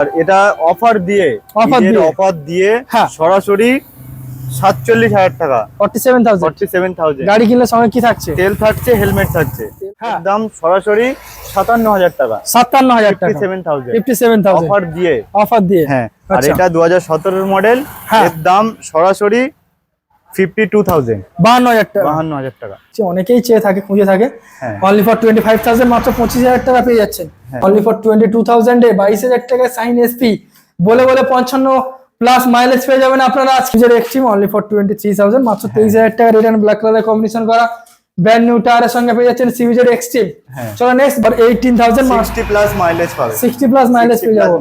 আর এটা অফার দিয়ে অফার দিয়ে। অফার দিয়ে হ্যাঁ। সরাসরি সাতচল্লিশ হাজার টাকা। Forty seven thousand forty seven thousand গাড়ি কিনলে সঙ্গে কি থাকছে? তেল থাকছে হেলমেট থাকছে। হ্যাঁ। দাম সরাসরি সাতান্ন হাজার টাকা। সাতান্ন হাজার টাকা। Seven thousand fifty seven thousand offer দিয়ে। অফার দিয়ে। হ্যাঁ। আর আচ্ছা। এটা দু হাজার সতেরোর মডেল হ্যাঁ। এর দাম সরাসরি অনেকেই চেয়ে থাকে খুঁজে থাকে। Only for twenty five thousand মাত্র পঁচিশ হাজার টাকা পেয়ে যাচ্ছেন। অনলি ফর টোয়েন্টি টু থাউজেন্ডে বাইশ হাজার টাকায় সাইন এসপি বলে বলে পঞ্চান্ন প্লাস মাইলেজ পেয়ে যাবেন আপনারা। Extreme only for twenty three thousand মাত্র হ্যাঁ। তেইশ হাজার টাকা রিটার্ন ব্ল্যাক কালারের কম্বিনেশন করা। ব্র্যান্ড নিউ টায়ারের সঙ্গে পেয়ে যাচ্ছেন সিভিজের এক্সট্রিম হ্যাঁ। চলো next eighteen thousand sixty plus mileage পাবে। সিক্সটি প্লাস মাইলেজ পেয়ে যাব।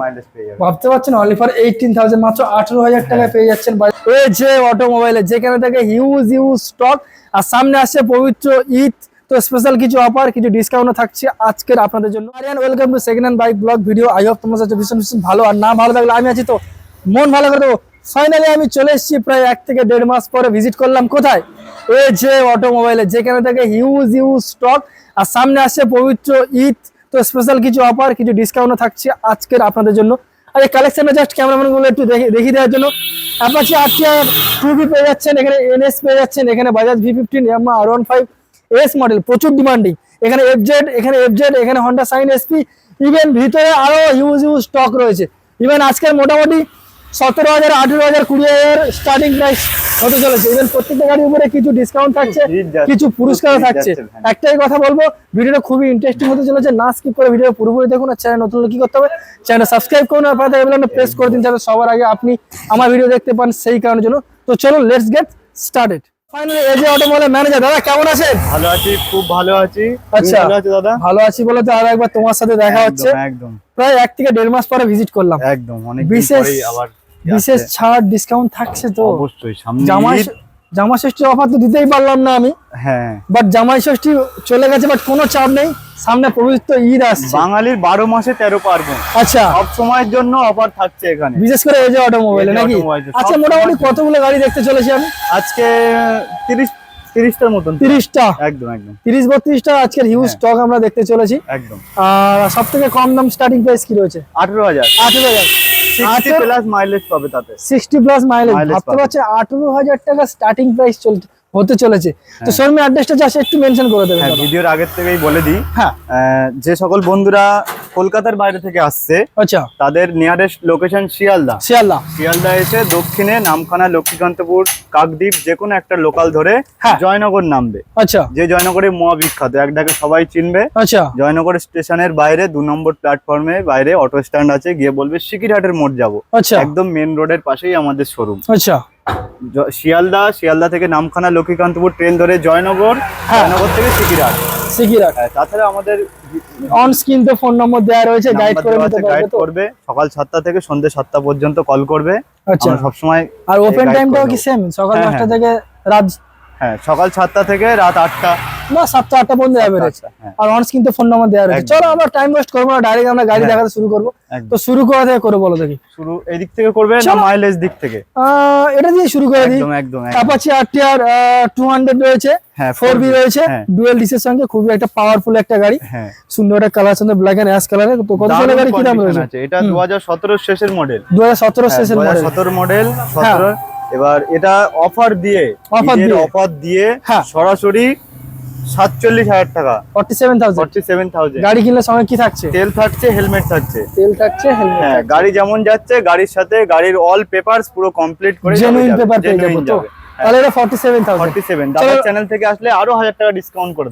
ভাবতে পারছেন অনলি ফর এইটিন থাউজেন্ড মাত্র আঠারো হাজার টাকায় পেয়ে যাচ্ছেন এই যে অটোমোবাইলে যেখানে থেকে হিউজ হিউজ স্টক আর সামনে আসছে পবিত্র ঈদ। তো স্পেশাল কিছু অফার কিছু ডিসকাউন্ট থাকছে আজকের আপনাদের জন্য। Aryan welcome to second hand bike blog video I hope তোমার সাথে ভীষণ ভীষণ ভালো আর না ভালো থাকলে আমি আছি তো। মন ভালো করে দেবো ফাইনালি আমি চলে এসেছি প্রায় এক থেকে দেড় মাস পরে ভিজিট করলাম। কোথায়? এই যে অটোমোবাইলে যেখানে থাকে হিউজ হিউজ স্টক আর সামনে আসছে পবিত্র ঈদ, তো স্পেশাল কিছু অফার কিছু ডিসকাউন্ট থাকছে আজকের আপনাদের জন্য। আর এই কালেকশনটা জাস্ট ক্যামেরাম্যানগুলো একটু দেখে দেখিয়ে দেওয়ার জন্য। অ্যাপাচি আরটিআর টু বি পেয়ে যাচ্ছেন, এখানে এনএস পেয়ে যাচ্ছেন, এখানে Bajaj V fifteen Yamaha R one five S model প্রচুর ডিমান্ডিং এখানে এফজেড এখানে এফজেড এখানে হন্ডা সাইন এসপি ইভেন ভিতরে আরও হিউজ হিউজ স্টক রয়েছে। ইভেন আজকের মোটামুটি সতেরো হাজার আঠেরো হাজার কুড়ি হাজার স্টার্টিং প্রাইস হতে চলেছে। ইভেন প্রত্যেকটা গাড়ির উপরে কিছু ডিসকাউন্ট থাকছে কিছু পুরস্কার থাকছে। একটাই কথা বলব ভিডিওটা খুবই ইন্টারেস্টিং হতে চলেছে। না স্কিপ করে ভিডিও পুরোপুরি দেখুন আর চ্যানেল নতুন কি করতে হবে? চ্যানেলটা সাবস্ক্রাইব করুন আর পাশে বেলটা প্রেস করে দিন যাতে সবার আগে আপনি আমার ভিডিও দেখতে পান সেই কারণের জন্য। তো চলুন লেটস গেট স্টার্টেড ফাইনালি এজে অটোমোবাইলের ম্যানেজার দাদা কেমন আছেন? ভালো আছি খুব ভালো আছি। আচ্ছা। ভালো আছো দাদা? ভালো আছি বলে তো আর একবার তোমার সাথে দেখা হচ্ছে। একদম, একদম প্রায় এক থেকে দেড় মাস পরে ভিজিট করলাম। একদম অনেক বিশেষ- আবার বিশেষ ছাড় ডিসকাউন্ট থাকছে তো। অবশ্যই সামনে জামাই। জামা ষষ্ঠীর অফার তো দিতেই পারলাম না আমি। হ্যাঁ। বাট জামাই ষষ্ঠী চলে গেছে বাট কোনো চাপ নেই। সামনে পবিত্র ঈদ আসছে। বাঙালির বারো মাসে তেরো পার্বণ। আচ্ছা। সব সময়ের জন্য অফার থাকছে এখানে। বিশেষ করে এই যে অটোমোবাইলে নাকি? আচ্ছা মোটামুটি কতগুলো গাড়ি দেখতে চলেছি আমি? আজকে তিরিশ তিরিশটার মতন। তিরিশটা? একদম একদম। তিরিশ বত্রিশটা আজকের হিউজ হ্যাঁ। স্টক আমরা দেখতে চলেছি। একদম। আর সব থেকে কম দাম স্টার্টিং প্রাইস কি রয়েছে? আঠেরো হাজার। আঠেরো হাজার। সিক্সটি প্লাস মাইলেজ পাবে তাতে। সিক্সটি প্লাস মাইলেজ ভাবতে পাবে। পারছে আঠেরো হাজার টাকা স্টার্টিং প্রাইস চলতে হতে চলেছে। তো শোরুমের অ্যাড্রেসটা জাস্ট একটু মেনশন করে দেবেন হ্যাঁ ভিডিওর আগের থেকেই বলে দিই। হ্যাঁ। যে সকল বন্ধুরা কলকাতার বাইরে থেকে আসছে আচ্ছা। তাদের নিয়ারেস্ট লোকেশন শিয়ালদা। শিয়ালদা। শিয়ালদা এসে দক্ষিণে নামখানা লক্ষ্মীকান্তপুর কাকদ্বীপ যে কোনো একটা লোকাল ধরে হ্যাঁ। জয়নগর নামবে। আচ্ছা। যে জয়নগরে মহা বিখ্যাত এক ডাকে সবাই চিনবে। আচ্ছা। জয়নগর স্টেশনের বাইরে দু নম্বর প্ল্যাটফর্মে বাইরে অটো স্ট্যান্ড আছে গিয়ে বলবে সিকিরহাটের মোড় যাব। আচ্ছা। একদম মেন রোডের পাশেই আমাদের শোরুম আচ্ছা। শিয়ালদা শিয়ালদা থেকে নামখানা লক্ষ্মীকান্তপুর ট্রেন ধরে জয়নগর হ্যাঁ। জয়নগর থেকে সিকিরাট। সিকিরাট। হ্যাঁ, তাছাড়া আমাদের অন স্ক্রিন তো ফোন নম্বর দেওয়া রয়েছে গাইড করে নিতে গাইড করবে। সকাল 7টা থেকে সন্ধ্যা 7টা পর্যন্ত কল করবে। আচ্ছা। সব সময় আর ওপেন টাইমটাও কি সেম সকাল হ্যাঁ, 8টা থেকে রাত হ্যাঁ সকাল 7টা থেকে রাত 8টা বা সাতটা আটটা পর্যন্ত অ্যাভারেজ আর অনস কিন্তু ফোন নাম্বার দেওয়া রয়েছে। চলো আমরা টাইম ওয়েস্ট করব না ডাইরেক্ট আমরা গাড়ি হ্যাঁ। দেখাতে শুরু করব। তো শুরু করা থেকে বলো দেখি। শুরু এই দিক থেকে করবে না মাইলেজ দিক থেকে? এটা দিয়ে শুরু করে দিই। রয়েছে হ্যাঁ, রয়েছে হ্যাঁ। ডিসের সঙ্গে খুবই একটা পাওয়ারফুল একটা গাড়ি। সুন্দর একটা কালার সঙ্গে ব্ল্যাক এন্ড অ্যাশ কালারে তো কত সালের গাড়ি কি দাম রয়েছে? এটা 2017 শেষের মডেল 2017 শেষের মডেল 17 মডেল এবার এটা অফার দিয়ে অফার দিয়ে। অফার দিয়ে সরাসরি সাতচল্লিশ হাজার টাকা। Forty seven thousand. Forty seven thousand. গাড়ি কিনলে সঙ্গে কি থাকছে? তেল থাকছে হেলমেট থাকছে। তেল থাকছে হেলমেট হ্যাঁ গাড়ি যেমন যাচ্ছে গাড়ির সাথে গাড়ির অল পেপারস পুরো কমপ্লিট করে জেনুইন পেপার পেয়ে যাব তো? তাহলে এটা forty seven thousand forty seven দাদার চ্যানেল থেকে আসলে আরও টাকা ডিসকাউন্ট করে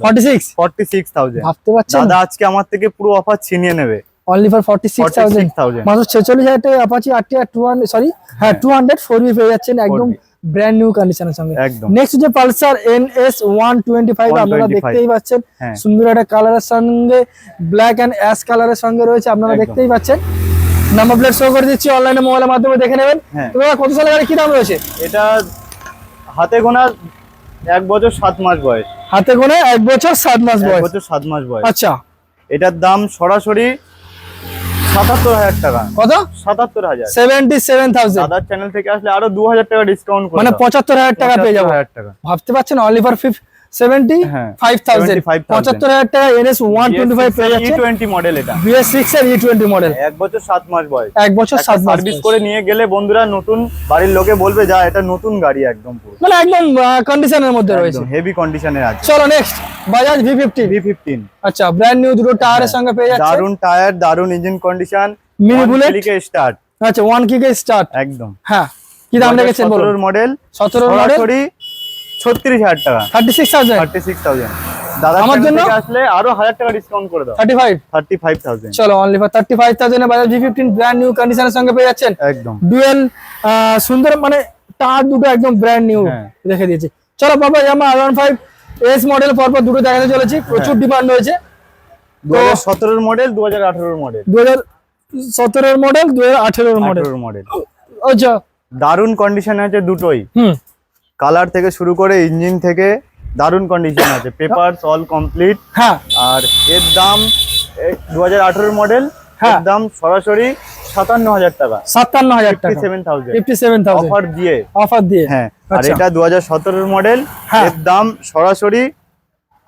ভাবতে পারছেন? দাদা আজকে আমার থেকে পুরো অফার ছিনিয়ে নেবে। অনলি ফর মাত্র টাকা Apache RTR two hundred sorry হ্যাঁ টু হান্ড্রেড ফোর বি পেয়ে যাচ্ছেন একদম 4B ব্র্যান্ড নিউ কন্ডিশনের সঙ্গে। নেক্সট যে Pulsar N S one twenty five আপনারা দেখতেই পাচ্ছেন। হ্যাঁ। সুন্দর একটা কালারের সঙ্গে ব্ল্যাক অ্যান্ড অ্যাশ কালারের সঙ্গে রয়েছে আপনারা দেখতেই পাচ্ছেন। নাম্বার প্লেট শো করে দিচ্ছি অনলাইনে মোবাইলের মাধ্যমে দেখে নেবেন। তোমরা কত সালে গাড়ি কি দাম রয়েছে? এটা হাতে গোনা এক বছর সাত মাস বয়স। হাতে গোনা এক বছর সাত মাস এক বয়স। বছর সাত মাস বয়স। আচ্ছা। এটার দাম সরাসরি সাতাত্তর হাজার টাকা। কত? সাতাত্তর হাজার। সেভেন্টি সেভেন থাউজেন্ড চ্যানেল থেকে আসলে আরও দু হাজার টাকা ডিসকাউন্ট মানে পঁচাত্তর হাজার টাকা পেয়ে যাব। হাজার টাকা। ভাবতে পারছেন অলিভার ফিফ সেভেন্টি ফাইভ থাউজেন্ড পঁচাত্তর হাজার টাকা এনএস ওয়ান টোয়েন্টি ফাইভ পেয়ে যাচ্ছে। টোয়েন্টি মডেল এটা। বিএস সিক্স এর ই টোয়েন্টি মডেল এক বছর সাত মাস বয়স। এক বছর সাত মাস। সার্ভিস করে নিয়ে গেলে বন্ধুরা নতুন বাড়ির লোকে বলবে যা এটা নতুন গাড়ি একদম মানে একদম কন্ডিশনের মধ্যে রয়েছে। হেভি কন্ডিশনের আছে। চলো next Bajaj V fifty V fifteen আচ্ছা ব্র্যান্ড নিউ দুটো টায়ারের সঙ্গে পেয়ে যাচ্ছে। দারুণ টায়ার দারুণ engine condition Mini bullet? Start আচ্ছা ওয়ান কিকে স্টার্ট একদম। হ্যাঁ কি দাম রেখেছেন বলুন? মডেল সতেরো মডেল সরাসরি ছত্রিশ হাজার টাকা। Thirty six thousand thirty six thousand দাদা আমার জন্য? আসলে আরও হাজার টাকা ডিসকাউন্ট করে দাও। Thirty five thirty five thousand চলো only for thirty five thousand Bajaj V fifteen brand new কন্ডিশনের সঙ্গে পেয়ে যাচ্ছেন। একদম। ডুয়েল সুন্দর মানে টায়ার দুটো একদম ব্র্যান্ড নিউ। রেখে দিয়েছি। চলো বাবা আমার R one five S model পরপর দুটো দেখাতে চলেছি। প্রচুর হ্যাঁ। ডিমান্ড রয়েছে দু হাজার সতেরোর মডেল দু হাজার আঠারোর মডেল দু হাজার সতেরোর মডেল দু হাজার আঠেরোর মডেল আচ্ছা। দারুণ কন্ডিশন আছে দুটোই। হুম। কালার থেকে শুরু করে ইঞ্জিন থেকে দারুণ কন্ডিশন আছে। পেপারস অল কমপ্লিট হ্যাঁ। আর এর দাম দু হাজার মডেল হ্যাঁ। দাম সরাসরি সাতান্ন হাজার টাকা। সাতান্ন হাজার টাকা। Seven thousand fifty seven thousand offer দিয়ে। অফার দিয়ে। হ্যাঁ। আর আচ্ছা। এটা দু হাজার সতেরোর মডেল হ্যাঁ। এর দাম সরাসরি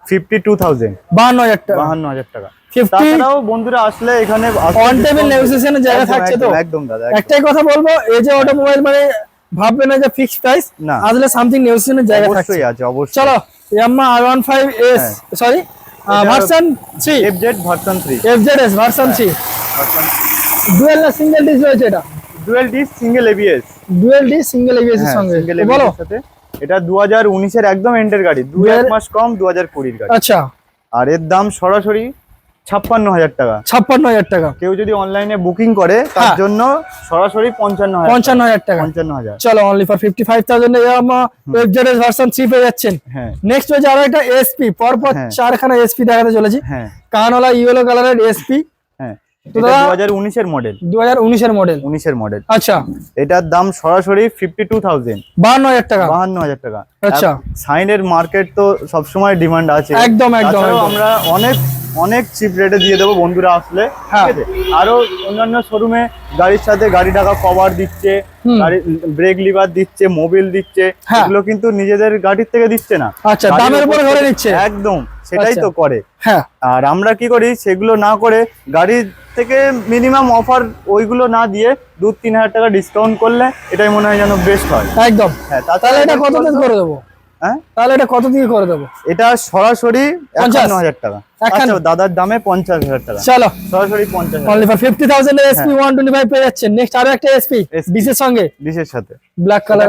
ফিফটি টু থাউজেন্ড বাহান্ন হাজার টাকা। বাহান্ন হাজার টাকা। তাছাড়াও বন্ধুরা আসলে এখানে অন টেবিল নেগোসিয়েশনের জায়গা থাকছে তো? একদম দাদা একটাই কথা বলব এই যে অটোমোবাইল মানে ভাববে না যে ফিক্স প্রাইস না। আসলে সামথিং নেগোসিয়েশনের জায়গা থাকছে। অবশ্যই আছে অবশ্যই। চলো Yamaha R one five S হ্যাঁ। Sorry version three FZ version three F Z S version three dual না সিঙ্গেল ডিস রয়েছে এটা? Dual disc single ABS dual disc single ABS এর সঙ্গে। সিঙ্গেল তো বলো। সাথে। এটা দু হাজার উনিশের একদম এন্ডের গাড়ি। দু এক মাস কম দু হাজার কুড়ির গাড়ি। আচ্ছা। আর এর দাম সরাসরি ছাপ্পান্ন হাজার টাকা। ছাপ্পান্ন হাজার টাকা। কেউ যদি অনলাইনে বুকিং করে তার হ্যাঁ। জন্য সরাসরি পঞ্চান্ন পঞ্চান্ন হাজার টাকা। পঞ্চান্ন হাজার। চলো only for fifty five thousand version three পেয়ে যাচ্ছেন। হ্যাঁ। নেক্সট হচ্ছে আরও একটা এসপি পরপর হ্যাঁ। চারখানা এসপি দেখাতে চলেছি। হ্যাঁ। কানওয়ালা ইয়েলো কালারের এসপি হ্যাঁ। মডেল আচ্ছা। এটার দাম সরাসরি ফিফটি টু থাউজেন্ড বাহান্ন হাজার টাকা। বাহান্ন হাজার টাকা। আচ্ছা। সাইনের মার্কেট তো সবসময় ডিমান্ড আছে। একদম, একদম। আমরা অনেক অনেক চিপ রেটে দিয়ে দেবো বন্ধুরা আসলে হ্যাঁ। ঠিক আছে আরও অন্যান্য শোরুমে গাড়ির সাথে গাড়ি টাকা কভার দিচ্ছে গাড়ি ব্রেক লিভার দিচ্ছে মোবিল দিচ্ছে হ্যাঁ। এগুলো কিন্তু নিজেদের গাড়ির থেকে দিচ্ছে না আচ্ছা, দামের উপরে ধরে থেকে- নিচ্ছে। একদম সেটাই আচ্ছা। তো করে হ্যাঁ আর আমরা কি করি সেগুলো না করে গাড়ির থেকে মিনিমাম অফার ওইগুলো না দিয়ে দু তিন হাজার টাকা ডিসকাউন্ট করলে এটাই মনে হয় যেন বেস্ট হয় একদম হ্যাঁ তাহলে তাছাড়া এটা কত করে দেবো হ্যাঁ? তাহলে এটা কত দিয়ে করে দেবো? এটা সরাসরি পঞ্চাশ? হাজার টাকা। আচ্ছা দাদার দামে পঞ্চাশ হাজার টাকা। চলো। সরাসরি পঞ্চাশ হাজার। Only for fifty thousand SP one twenty five পেয়ে যাচ্ছেন নেক্সট আরও একটা এসপি বিশের সঙ্গে। ডিশের সাথে। Black colour.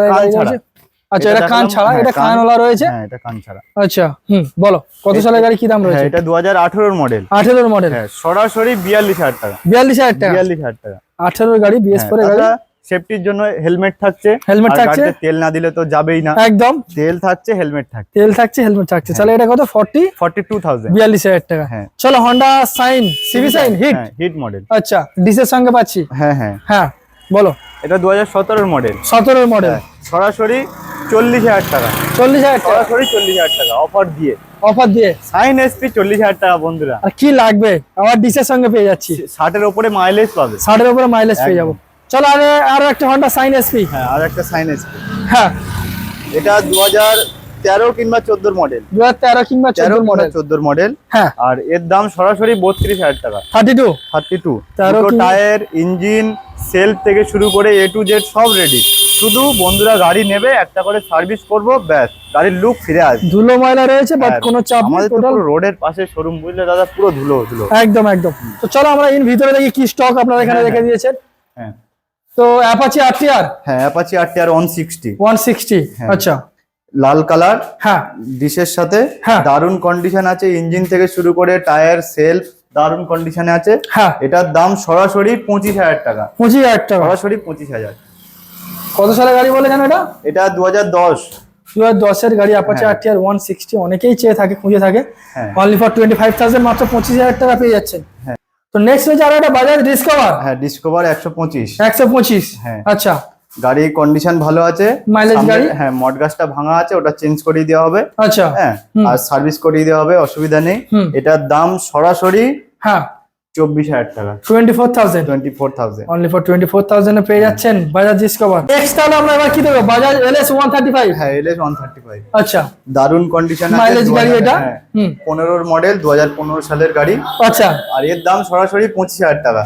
আচ্ছা এটা এটা কান ছাড়া হ্যাঁ, এটা কান- রয়েছে? হ্যাঁ এটা কান ছাড়া। আচ্ছা হুম বলো কত সালের গাড়ি কি দাম হ্যাঁ রয়েছে? এটা মডেল মডেল হ্যাঁ সরাসরি বিয়াল্লিশ হাজার টাকা। বিয়াল্লিশ হাজার টাকা। বিয়াল্লিশ হাজার টাকা। আঠেরোর গাড়ি গাড়ি? সেফটির জন্য হেলমেট থাকছে। আর থাকছে। তেল না দিলে তো যাবেই না। একদম। তেল থাকছে হেলমেট থাকছে। তেল থাকছে হেলমেট থাকছে। তাহলে এটা কত? ফর্টি ফর্টি টু থাউজেন্ড বিয়াল্লিশ হাজার টাকা। হ্যাঁ। চলো Honda Shine CB Shine hit hit model আচ্ছা ডিসের সঙ্গে পাচ্ছি? হ্যাঁ হ্যাঁ। হ্যাঁ বলো। এটা দু হাজার সতেরোর মডেল সতেরোর মডেল সরাসরি চল্লিশ হাজার টাকা। চল্লিশ হাজার টাকা? সরাসরি চল্লিশ হাজার টাকা অফার দিয়ে। অফার দিয়ে? সাইন এসপি চল্লিশ হাজার টাকা বন্ধুরা। আর কি লাগবে? আবার ডিসের সঙ্গে পেয়ে যাচ্ছি। ষাটের ওপরে মাইলেজ পাবে। ষাটের উপরে মাইলেজ পেয়ে। যাব। চলো আরে আরও একটা হন্ডা সাইন এসপি হ্যাঁ আর একটা সাইন এসপি হ্যাঁ। এটা দু হাজার তেরো কিংবা চোদ্দোর মডেল দু হাজার তেরো কিংবা তেরো চোদ্দ কিংবা মডেল চোদ্দোর মডেল হ্যাঁ। আর এর দাম সরাসরি বত্রিশ হাজার টাকা। থার্টি টু থার্টি টু তেরো দুটো টায়ার ইঞ্জিন সেলফ থেকে শুরু করে এ টু জেড সব রেডি শুধু বন্ধুরা গাড়ি নেবে একটা করে সার্ভিস করব ব্যাস। গাড়ির লুক ফিরে আসবে। ধুলো ময়লা রয়েছে বাট হ্যাঁ, কোনো চাপ আমাদের টোটাল রোডের পাশে শোরুম বুঝলে দাদা? পুরো ধুলো ধুলো। একদম একদম। তো চলো আমরা ইন ভিতরে দেখি কি স্টক আপনারা এখানে হ্যাঁ, রেখে দিয়েছেন। হ্যাঁ। তো অ্যাপাচি আরটিআর হ্যাঁ Apache R TR one sixty one sixty হ্যাঁ। আচ্ছা। লাল কালার। হ্যাঁ। ডিশের সাথে হ্যাঁ। দারুণ কন্ডিশন আছে ইঞ্জিন থেকে শুরু করে টায়ার সেলফ দারুণ কন্ডিশনে আছে। হ্যাঁ। এটার দাম সরাসরি পঁচিশ হাজার টাকা। পঁচিশ হাজার টাকা। সরাসরি পঁচিশ হাজার। কত সালের গাড়ি বলে জানো এটা? এটা দু হাজার দশ। দু হাজার দশের গাড়ি অ্যাপাচি হ্যাঁ। আরটিআর ওয়ান সিক্সটি অনেকেই চেয়ে থাকে খুঁজে থাকে। Only for twenty five thousand মাত্র পঁচিশ হাজার টাকা পেয়ে যাচ্ছেন। হ্যাঁ। তো নেক্সট হচ্ছে আর একটা বাজাজ ডিসকভার হ্যাঁ ডিসকভার একশো পঁচিশ। একশো পঁচিশ। হ্যাঁ। আচ্ছা। গাড়ির কন্ডিশন ভালো আছে। মাইলেজ গাড়ি? হ্যাঁ মডগাছটা ভাঙা আছে ওটা চেঞ্জ করিয়ে দেওয়া হবে। আচ্ছা। হ্যাঁ আর সার্ভিস করিয়ে দেওয়া হবে অসুবিধা নেই। এটার দাম সরাসরি হ্যাঁ। চব্বিশ হাজার টাকা। Twenty four thousand twenty four thousand only for twenty four থাউজেন্ডে পেয়ে যাচ্ছেন বাজাজ ডিসকভার নেক্সট তাহলে আমরা এবার কি দেবো? Bajaj LS one thirty five হ্যাঁ এলএস ওয়ান থার্টি ফাইভ আচ্ছা। দারুণ কন্ডিশন মাইলেজ গাড়ি এটা? হুম। পনেরোর মডেল দু হাজার পনেরো সালের গাড়ি। আচ্ছা। আর এর দাম সরাসরি পঁচিশ হাজার টাকা।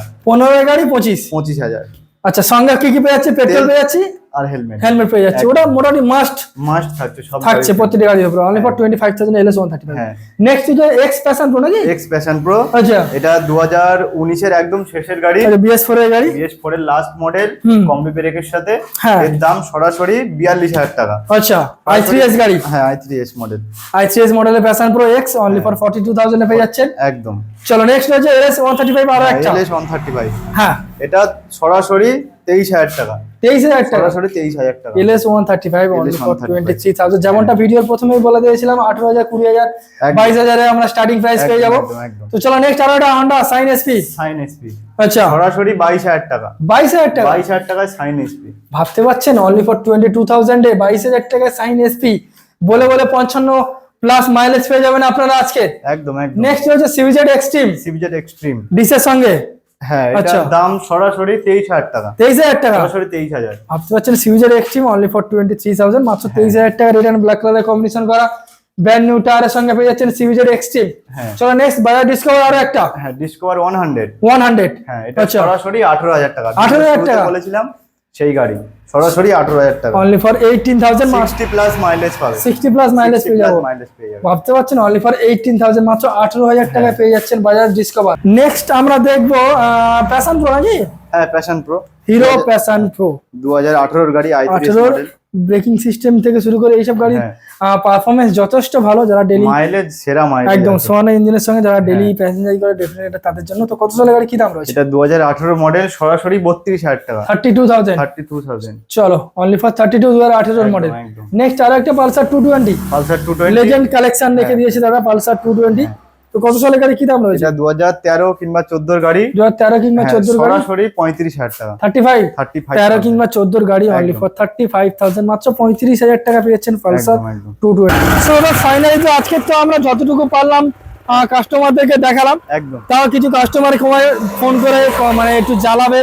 গাড়ি পঁচিশ। পঁচিশ হাজার। আচ্ছা সঙ্গে কি কি পেয়ে যাচ্ছে? পেট্রোল পেয়ে যাচ্ছি? আর হেলমেট। হেলমেট পেয়ে যাচ্ছে। ওটা মোটামুটি মাস্ট মাস্ট থাকছে সব থাকছে প্রতিটি গাড়ির উপরে। Only for twenty five thousand LS one thirty five হ্যাঁ। নেক্সট যে এক্স প্যাশন প্রো নাকি? এক্স প্যাশন প্রো আচ্ছা। এটা দু হাজার উনিশের একদম শেষের গাড়ি। আচ্ছা বিএস ফোর এর গাড়ি? বিএস ফোর এর লাস্ট মডেল। কম্বি ব্রেকের সাথে। হ্যাঁ। এর দাম সরাসরি বিয়াল্লিশ হাজার টাকা। আচ্ছা আই থ্রি এস গাড়ি? হ্যাঁ I three S model I three S মডেলের Passion Pro X only for forty two থাউজেন্ডে পেয়ে যাচ্ছেন। একদম। চলো নেক্সট হচ্ছে এলএস ওয়ান থার্টি ফাইভ আরও একটা। এলএস ওয়ান থার্টি ফাইভ হ্যাঁ। এটা সরাসরি তেইশ হাজার টাকা। তেইশ হাজার টাকা? সরাসরি তেইশ হাজার টাকা। LS one thirty five only 135 twenty three thousand যেমনটা ভিডিওর প্রথমেই বলে দিয়েছিলাম আঠারো হাজার কুড়ি হাজার বাইশ হাজারে আমরা স্টার্টিং প্রাইস পেয়ে যাব। তো চলো নেক্সট আরও একটা Honda Shine SP Shine SP আচ্ছা। সরাসরি বাইশ হাজার টাকা। বাইশ হাজার টাকা? বাইশ হাজার টাকায় সাইন এসপি ভাবতে পারছেন? অনলি ফর টোয়েন্টি টু থাউজেন্ডে বাইশ হাজার টাকায় সাইন এসপি বলে বলে পঞ্চান্ন প্লাস মাইলেজ পেয়ে যাবেন আপনারা আজকে। একদম একদম। নেক্সট হচ্ছে সিভিজেড এক্সট্রিম সিবিজেড এক্সট্রিম ডিসের সঙ্গে। হ্যাঁ আচ্ছা। দাম সরাসরি তেইশ হাজার টাকা। তেইশ হাজার টাকা? সরাসরি তেইশ হাজার। ভাবতে পারছেন CBZ Xtreme only for twenty three thousand মাত্র তেইশ হাজার টাকা রেড ব্ল্যাক কালার কম্বিনেশন করা। ব্র্যান্ড নিউ টায়ারের সঙ্গে পেয়ে যাচ্ছেন সিভিজেড এক্সট্রিম হ্যাঁ। চলো নেক্সট বাজার ডিসকভার আরও একটা। হ্যাঁ Discover one hundred one hundred হ্যাঁ এটা আচ্ছা। সরাসরি আঠারো হাজার টাকা। 18,000 শুরুতে টাকা? বলেছিলাম সেই গাড়ি। সরাসরি আঠারো হাজার টাকা। অনলি ফর এইটিন থাউজেন্ড মাস্টি প্লাস মাইলেজ পাবে। সিক্সটি প্লাস মাইলেজ পেয়ে যাব। মাইলেজ পেয়ে যাবে। ভাবতে পারছেন? অনলি ফর এইটিন থাউজেন্ড মাত্র আঠারো হাজার টাকায় পেয়ে যাচ্ছেন বাজাজ ডিসকভার নেক্সট আমরা দেখব প্যাশন প্রো নাকি? হ্যাঁ Passion Pro Hero Passion Pro দু হাজার আঠারোর গাড়ি আই আঠেরোর ব্রেকিং সিস্টেম থেকে শুরু করে এইসব গাড়ির হ্যাঁ। পারফরমেন্স যথেষ্ট ভালো যারা ডেলি মাইলেজ সেরা মাইলেজ একদম সোয়ানা ইঞ্জিনের সঙ্গে যারা ডেলি প্যাসেঞ্জার করে ডেফিনেট এটা তাদের জন্য। তো কত সালের গাড়ি কি দাম রয়েছে? এটা দু হাজার আঠারো মডেল সরাসরি বত্রিশ হাজার টাকা। Thirty two thousand thirty two thousand চলো অনলি ফর থার্টি টু দু হাজার আঠেরোর একদম, মডেল নেক্সট আরও একটা Pulsar two twenty Pulsar two twenty legend collection রেখে হ্যাঁ। দিয়েছে দাদা পালসার টু টোয়েন্টি তো কত সালের গাড়ি? কি দাম রয়েছে? দু হাজার তেরো কিংবা চোদ্দোর গাড়ি। দু হাজার তেরো কিংবা হ্যাঁ, চোদ্দোর গাড়ি? সরাসরি পঁয়ত্রিশ হাজার টাকা। থার্টি ফাইভ থার্টি ফাইভ তেরো কিংবা চোদ্দোর গাড়ি only for thirty five thousand মাত্র পঁয়ত্রিশ হাজার টাকা পেয়েছেন Pulsar two twenty so finally তো আজকে তো আমরা যতটুকু পারলাম কাস্টমারদেরকে দেখালাম। একদম। তাও কিছু কাস্টমার ফোন করে মানে একটু জ্বালাবে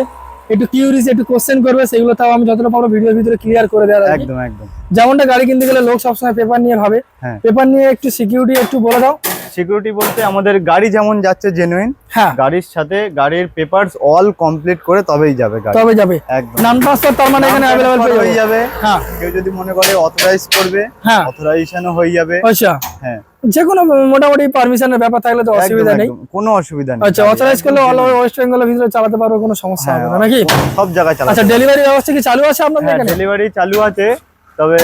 একটু কিউরিস একটু কোশ্চেন করবে সেগুলো তাও আমি যতটা পারব ভিডিওর ভিতরে ক্লিয়ার করে দেওয়ার আর একদম একদম। যেমনটা গাড়ি কিনতে গেলে লোক সবসময় পেপার নিয়ে ভাবে। হ্যাঁ। পেপার নিয়ে একটু সিকিউরিটি একটু বলে দাও। সিকিউরিটি বলতে আমাদের গাড়ি যেমন যাচ্ছে জেনুইন হ্যাঁ। গাড়ির সাথে গাড়ির পেপারস অল কমপ্লিট করে তবেই যাবে গাড়ি। তবে যাবে। একদম। নাম ট্রান্সফার তার মানে এখানে transfer হয়ে যাবে। হ্যাঁ। কেউ যদি মনে করে অথরাইজ করবে হ্যাঁ। অথরাইজেশনও হয়ে যাবে। আচ্ছা। হ্যাঁ। যে কোনো মোটামুটি পারমিশনের ব্যাপার থাকলে তো অসুবিধা নেই। কোনো অসুবিধা নেই। আচ্ছা অথরাইজ করলে অল ওভার ওয়েস্ট বেঙ্গলের ভিতরে চালাতে পারবে কোনো সমস্যা হবে না নাকি? সব জায়গায় চালাতে আচ্ছা ডেলিভারি ব্যবস্থা কি চালু আছে আপনাদের হ্যাঁ এখানে? ডেলিভারি চালু আছে। তবে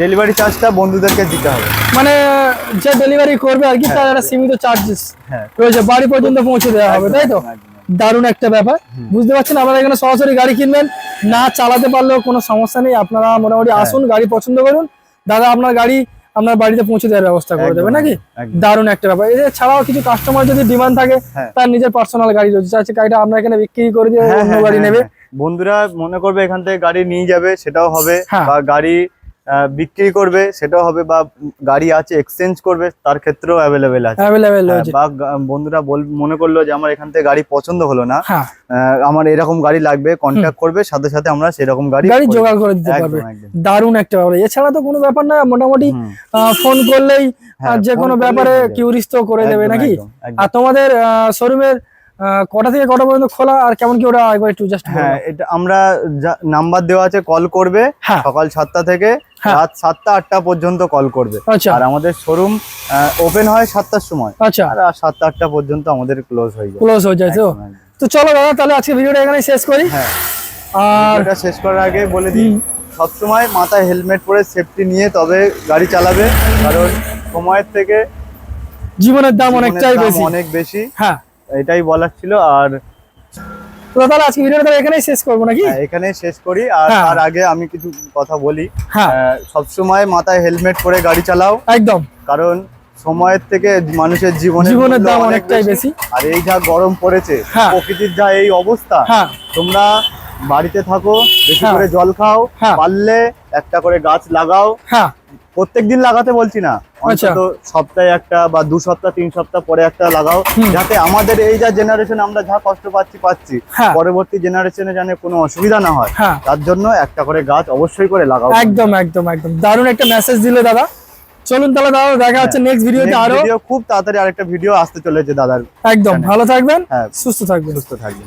ডেলিভারি চার্জটা বন্ধুদেরকে দিতে হবে। মানে যে ডেলিভারি করবে আর কি তার একটা সীমিত চার্জেস হ্যাঁ। রয়েছে। বাড়ি পর্যন্ত পৌঁছে দেওয়া হবে তাই তো। দারুণ একটা ব্যাপার। বুঝতে পারছেন? আপনারা এখানে সরাসরি গাড়ি কিনবেন না চালাতে পারলেও কোনো সমস্যা নেই। আপনারা মোটামুটি হ্যাঁ। আসুন গাড়ি পছন্দ করুন। দাদা আপনার গাড়ি আপনার বাড়িতে পৌঁছে দেওয়ার ব্যবস্থা করে দেবে নাকি। দারুণ একটা ব্যাপার। এছাড়াও কিছু কাস্টমার যদি ডিমান্ড থাকে হ্যাঁ। তার নিজের পার্সোনাল গাড়ি রয়েছে। চাইছে গাড়িটা আপনার এখানে বিক্রি করে দিয়ে হ্যাঁ, অন্য হ্যাঁ, গাড়ি হ্যাঁ, নেবে। হ্যাঁ। বন্ধুরা মনে করবে এখান থেকে গাড়ি নিয়ে যাবে সেটাও হবে। হ্যাঁ। বা গাড়ি বিক্রি করবে সেটাও হবে বা গাড়ি আছে এক্সচেঞ্জ করবে তার ক্ষেত্রেও অ্যাভেলেবেল আছে। হ্যাঁ, বা বন্ধুরা মনে করল যে আমার এখান থেকে গাড়ি পছন্দ হলো না। হ্যাঁ। আমার এরকম গাড়ি লাগবে কন্ট্যাক্ট করবে সাথে সাথে আমরা সেরকম গাড়ি গাড়ি জোগাড় করে দিতে পারবে। দারুণ একটা ব্যাপার। এছাড়া তো কোনো ব্যাপার না মোটামুটি ফোন করলেই যে কোনো ব্যাপারে যাবে। কিউরিস তো করে দেবে নাকি। আর তোমাদের শোরুমের কটা থেকে কটা পর্যন্ত খোলা আর কেমন কি ওটা একবার একটু জাস্ট হ্যাঁ এটা আমরা নাম্বার দেওয়া আছে কল করবে হ্যাঁ। সকাল সাতটা থেকে হ্যাঁ। রাত সাতটা আটটা পর্যন্ত কল করবে। আচ্ছা। আর আমাদের শোরুম ওপেন হয় সাতটার সময়। আচ্ছা। আর সাতটা আটটা পর্যন্ত আমাদের ক্লোজ হয়ে যায়। ক্লোজ হয়ে যায় তো। তো চলো দাদা তাহলে আজকে ভিডিওটা এখানে শেষ করি। হ্যাঁ। আর এটা শেষ করার আগে বলে দিই সবসময় মাথায় হেলমেট পরে সেফটি নিয়ে তবে গাড়ি চালাবে কারণ সময়ের থেকে জীবনের দাম অনেকটাই বেশি। অনেক বেশি। হ্যাঁ। এটাই বলার ছিল আর তো তাহলে আজকে ভিডিওটা তাহলে এখানেই শেষ করব নাকি? হ্যাঁ, এখানে শেষ করি আর হ্যাঁ। তার আগে আমি কিছু কথা বলি। হ্যাঁ। সবসময় মাথায় হেলমেট পরে গাড়ি চালাও। একদম। কারণ সময়ের থেকে মানুষের জীবনের জীবনের দাম অনেকটাই বেশি। আর এই যা গরম পড়েছে। প্রকৃতির যা এই অবস্থা তোমরা বাড়িতে থাকো বেশি। করে জল খাও। পারলে একটা করে গাছ লাগাও। প্রত্যেক দিন লাগাতে বলছি না। আচ্ছা। অন্তত সপ্তাহে একটা বা দু সপ্তাহ তিন সপ্তাহ পরে একটা লাগাও। যাতে আমাদের এই যা জেনারেশন আমরা যা কষ্ট পাচ্ছি পাচ্ছি। হ্যাঁ। পরবর্তী জেনারেশনে যেন কোনো অসুবিধা না হয়। হ্যাঁ। তার জন্য একটা করে গাছ অবশ্যই করে লাগাও। একদম একদম একদম। দারুণ একটা মেসেজ দিলে দাদা। চলুন তাহলে দাদা দেখা হচ্ছে নেক্সট ভিডিওতে Next আরও। খুব তাড়াতাড়ি আরেকটা ভিডিও আসতে চলেছে দাদার একদম ভালো থাকবেন হ্যাঁ। সুস্থ থাকবেন। সুস্থ থাকবেন।